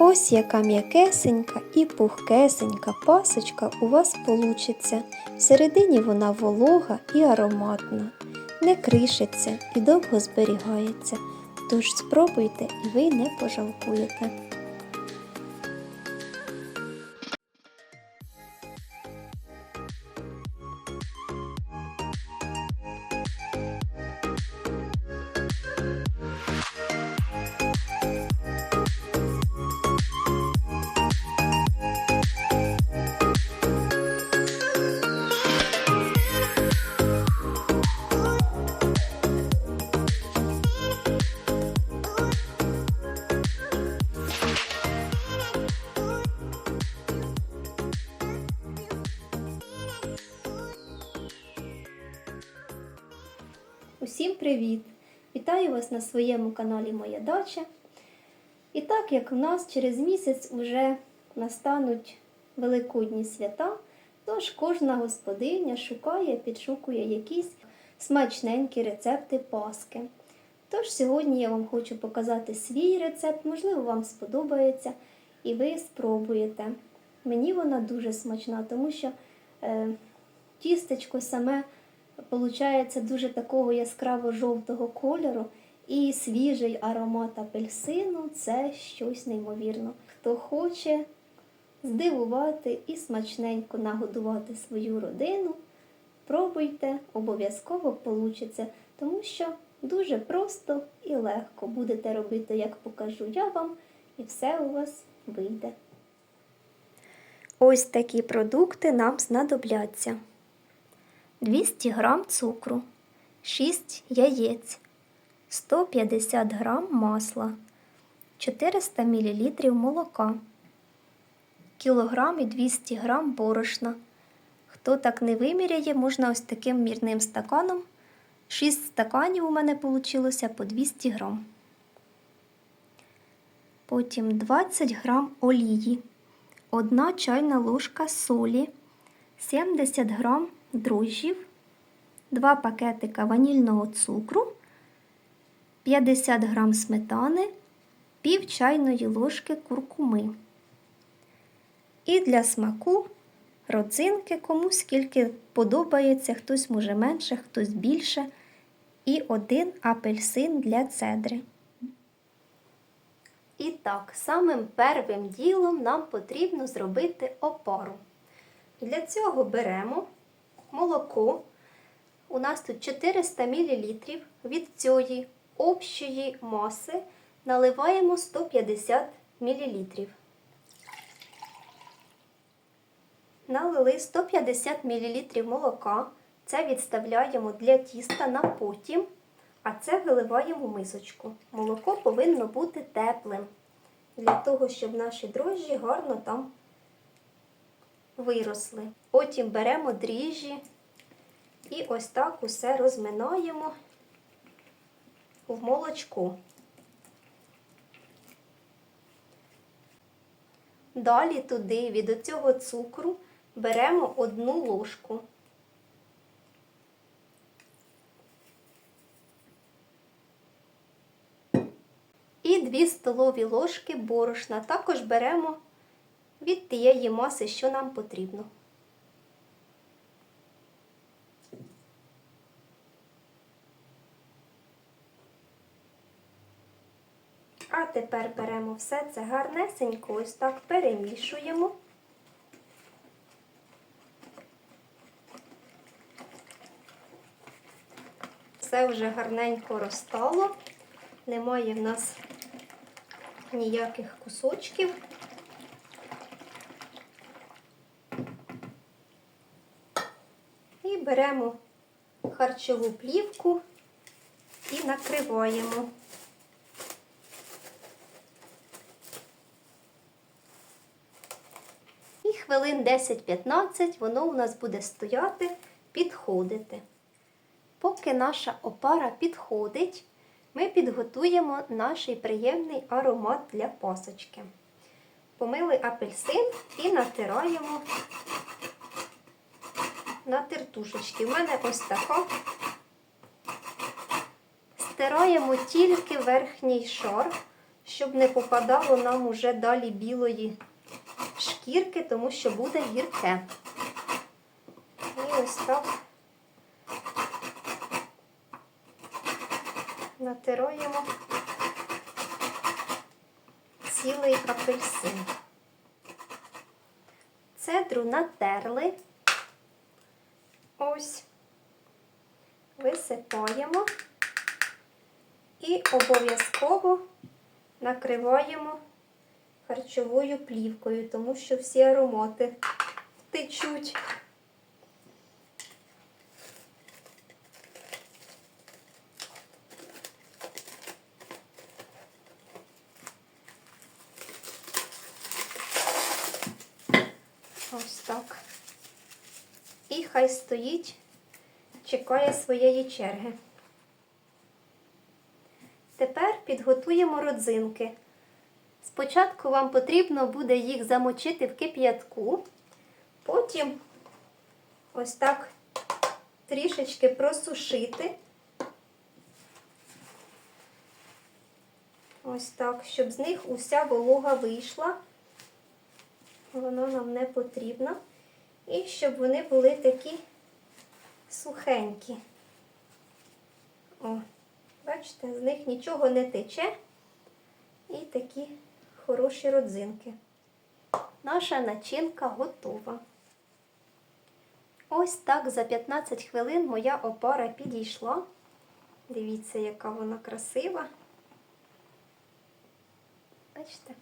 Ось яка м'якесенька і пухкесенька пасочка у вас получиться. Всередині вона волога і ароматна, не кришиться і довго зберігається. Тож спробуйте і ви не пожалкуєте. Привіт! Вітаю вас на своєму каналі Моя Дача. І так як у нас через місяць вже настануть великодні свята, тож кожна господиня шукає, підшукує якісь смачненькі рецепти паски. Тож сьогодні я вам хочу показати свій рецепт, можливо, вам сподобається і ви спробуєте. Мені вона дуже смачна, тому що е, тістечко саме Получається дуже такого яскраво-жовтого кольору і свіжий аромат апельсину це щось неймовірно. Хто хоче здивувати і смачненько нагодувати свою родину, пробуйте, обов'язково получиться, тому що дуже просто і легко будете робити, як покажу я вам, і все у вас вийде. Ось такі продукти нам знадобляться. 200 г цукру, 6 яєць, 150 г масла, 400 мл молока, кілограм і 200 г борошна. Хто так не виміряє, можна ось таким мірним стаканом. 6 стаканів у мене вийшло по 200 г. Потім 20 г олії, 1 чайна ложка солі, 70 г дрожжів, 2 пакетика ванільного цукру, 50 г сметани, пів чайної ложки куркуми. І для смаку родзинки, кому скільки подобається, хтось може менше, хтось більше. І один апельсин для цедри. І так, самим первим ділом нам потрібно зробити опару. Для цього беремо молоко. У нас тут 400 мл. Від цієї общої маси наливаємо 150 мл. Налили 150 мл молока. Це відставляємо для тіста на потім, а це виливаємо в мисочку. Молоко повинно бути теплим, для того, щоб наші дрожжі гарно там виросли. Потім беремо дріжджі і ось так усе розминаємо в молочку. Далі туди від цього цукру беремо одну ложку. І 2 столові ложки борошна. Також беремо від тієї маси, що нам потрібно. А тепер беремо все це гарнесенько, ось так перемішуємо. Все вже гарненько розтало, немає в нас ніяких кусочків. Беремо харчову плівку і накриваємо. І хвилин 10-15 воно у нас буде стояти, підходити. Поки наша опара підходить, ми підготуємо наш приємний аромат для пасочки. Помили апельсин і натираємо на тертушечки. У мене ось така. Стираємо тільки верхній шар, щоб не попадало нам уже далі білої шкірки, тому що буде гірке. І ось так натираємо цілий апельсин. Цедру натерли. Ось висипаємо і обов'язково накриваємо харчовою плівкою, тому що всі аромати течуть. Ось так. І хай стоїть, чекає своєї черги. Тепер підготуємо родзинки. Спочатку вам потрібно буде їх замочити в кип'ятку, потім ось так трішечки просушити. Ось так, щоб з них уся волога вийшла. Воно нам не потрібно. І щоб вони були такі сухенькі. О, бачите, з них нічого не тече. І такі хороші родзинки. Наша начинка готова. Ось так за 15 хвилин моя опара підійшла. Дивіться, яка вона красива. Бачите?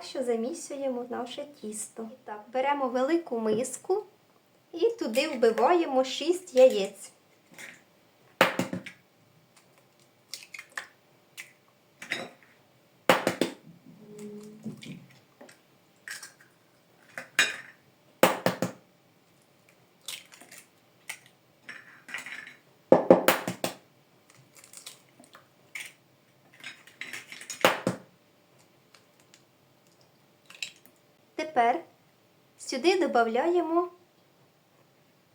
Так що замісюємо наше тісто. Так, беремо велику миску і туди вбиваємо 6 яєць. Тепер сюди додаємо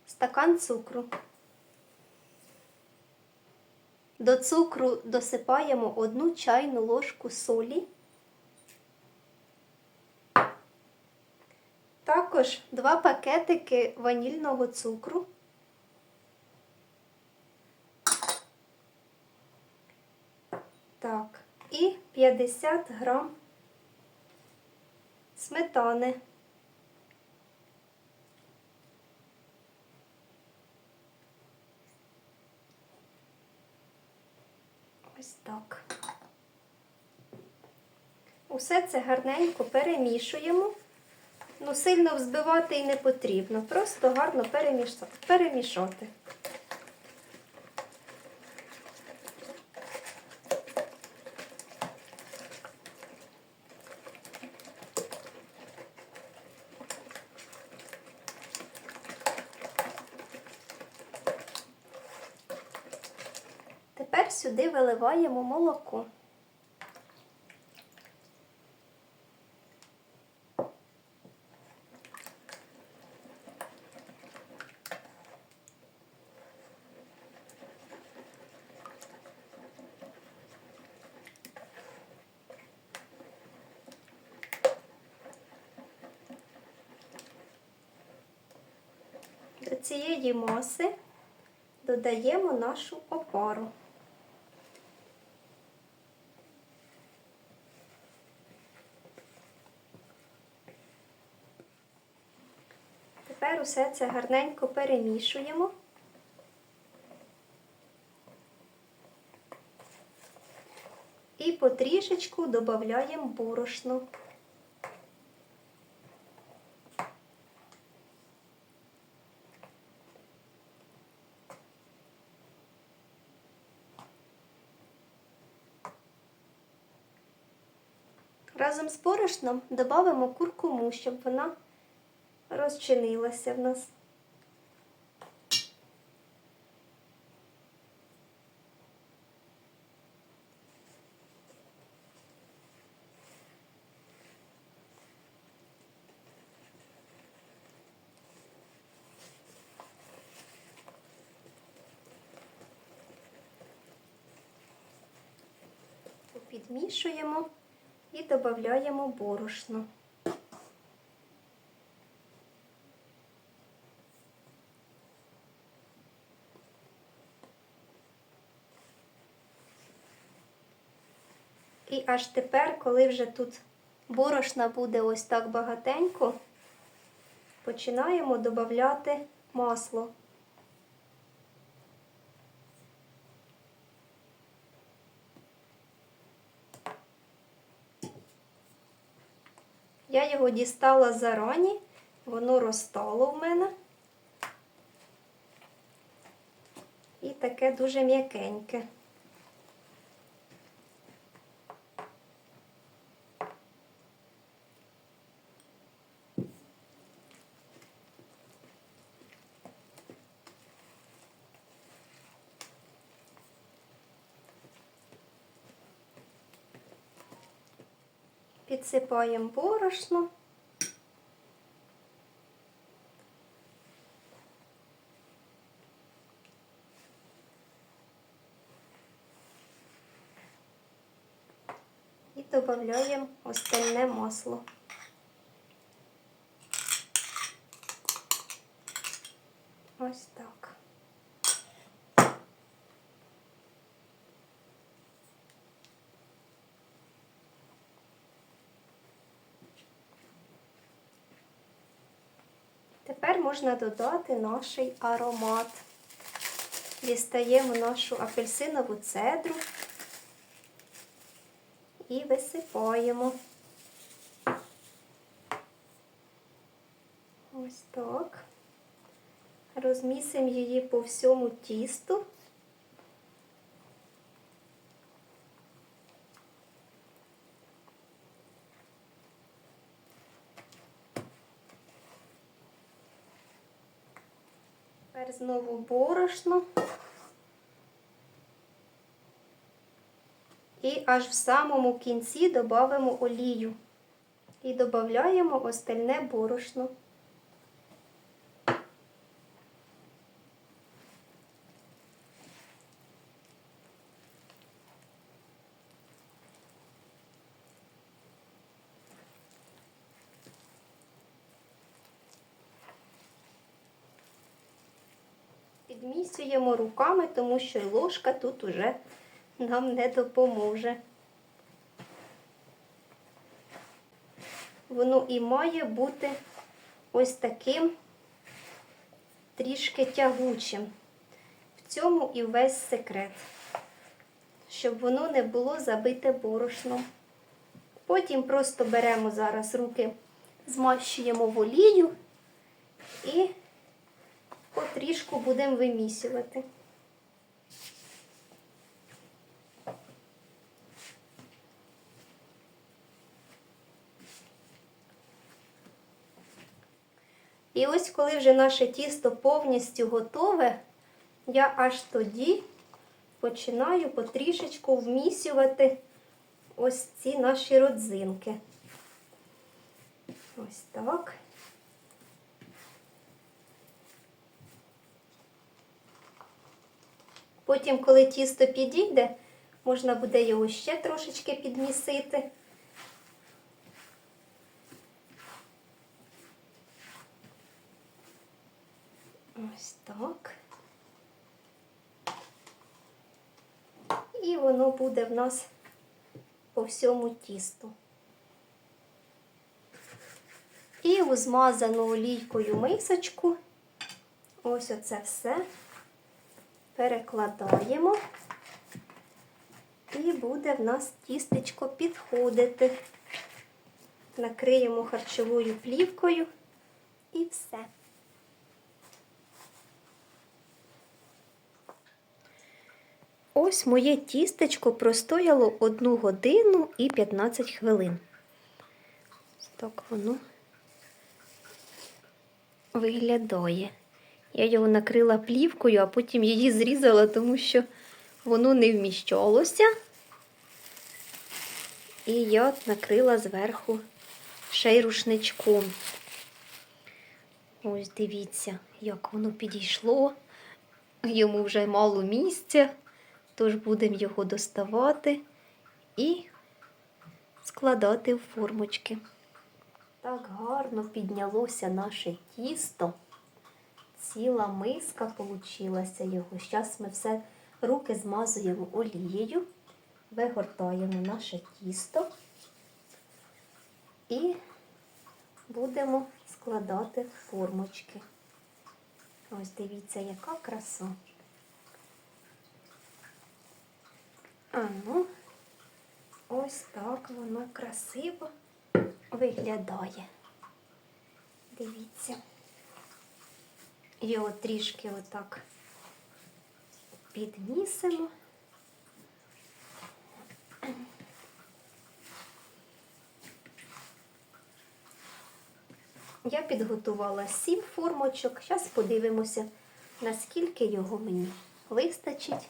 стакан цукру. До цукру досипаємо одну чайну ложку солі. Також два пакетики ванільного цукру. Так, і 50 грам сметани. Ось так. Усе це гарненько перемішуємо. Ну, сильно взбивати і не потрібно, просто гарно перемішати. Тепер сюди молоко. До цієї маси додаємо нашу опару. Тепер усе це гарненько перемішуємо. І потрішечку додаємо борошно. Разом з борошном додамо куркуму, щоб вона розчинилася в нас. Підмішуємо і додаємо борошно. Аж тепер, коли вже тут борошна буде ось так багатенько, починаємо додати масло. Я його дістала зарані, воно розтало в мене. І таке дуже м'якеньке. Підсипаємо борошно. І додаємо остальне масло. Ось так. Тепер можна додати наш аромат. Дістаємо нашу апельсинову цедру і висипаємо. Ось так. Розмісимо її по всьому тісту. Тепер знову борошно. І аж в самому кінці додамо олію. І додаємо остальне борошно. Підмісюємо руками, тому що ложка тут уже нам не допоможе. Воно і має бути ось таким трішки тягучим. В цьому і весь секрет, щоб воно не було забите борошном. Потім просто беремо зараз руки, змащуємо в олію і потрішку будемо вимісювати. І ось коли вже наше тісто повністю готове, я аж тоді починаю потрішечку вмісювати ось ці наші родзинки. Ось так. Потім, коли тісто підійде, можна буде його ще трошечки підмісити. Ось так. І воно буде в нас по всьому тісту. І у змазану олійкою мисочку, ось оце все перекладаємо, і буде в нас тістечко підходити. Накриємо харчовою плівкою і все. Ось моє тістечко простояло 1 годину і 15 хвилин. Так воно виглядає. Я його накрила плівкою, а потім її зрізала, тому що воно не вміщалося. І я накрила зверху ще й рушничком. Ось дивіться, як воно підійшло. Йому вже мало місця, тож будемо його доставати і складати в формочки. Так гарно піднялося наше тісто. Ціла миска получилася його. Зараз ми все руки змазуємо олією, вигортаємо наше тісто і будемо складати формочки. Ось дивіться, яка краса. А ну, ось так воно красиво виглядає. Дивіться. Його трішки отак підмісимо. Я підготувала сім формочок. Зараз подивимося, наскільки його мені вистачить.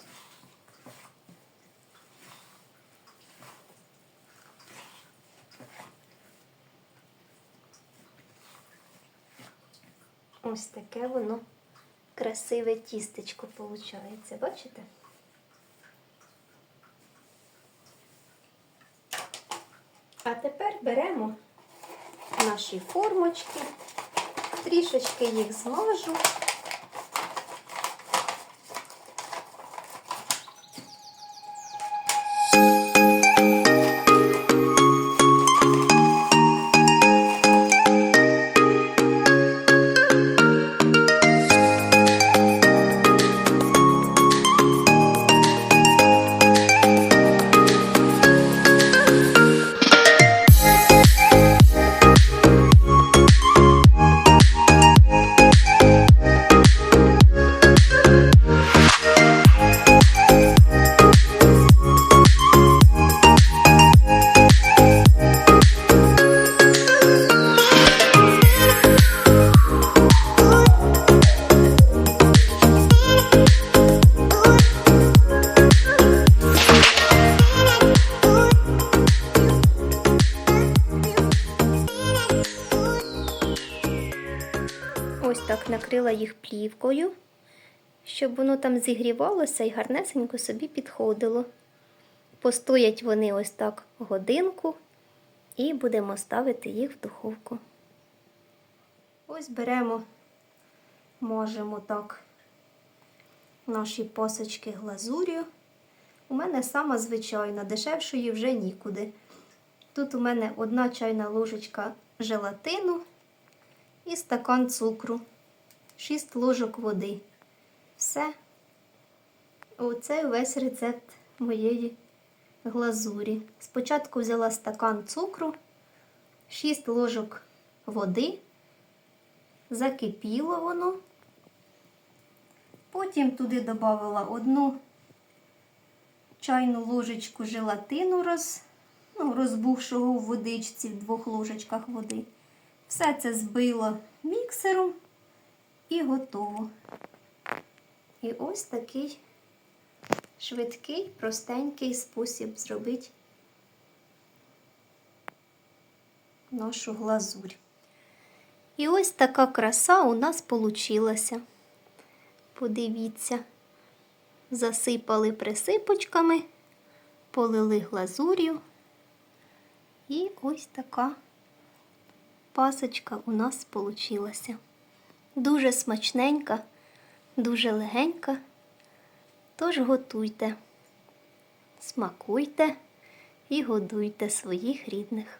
Ось таке воно красиве тістечко виходить. Бачите? А тепер беремо наші формочки, трішечки їх змажу. Накрила їх плівкою, щоб воно там зігрівалося і гарнесенько собі підходило. Постоять вони ось так годинку і будемо ставити їх в духовку. Ось беремо, можемо так наші посочки глазур'ю. У мене сама звичайна, дешевшої вже нікуди. Тут у мене одна чайна ложечка желатину і стакан цукру, 6 ложок води. Все. Оце весь рецепт моєї глазурі. Спочатку взяла стакан цукру, 6 ложок води, закипіло воно. Потім туди додала одну чайну ложечку желатину роз, ну, розбухшого в водичці в двох ложечках води. Все це збило міксером і готово. І ось такий швидкий, простенький спосіб зробити нашу глазурь. І ось така краса у нас получилася. Подивіться, засипали присипочками, полили глазур'ю. І ось така пасочка у нас получилася. Дуже смачненька, дуже легенька. Тож готуйте, смакуйте і годуйте своїх рідних.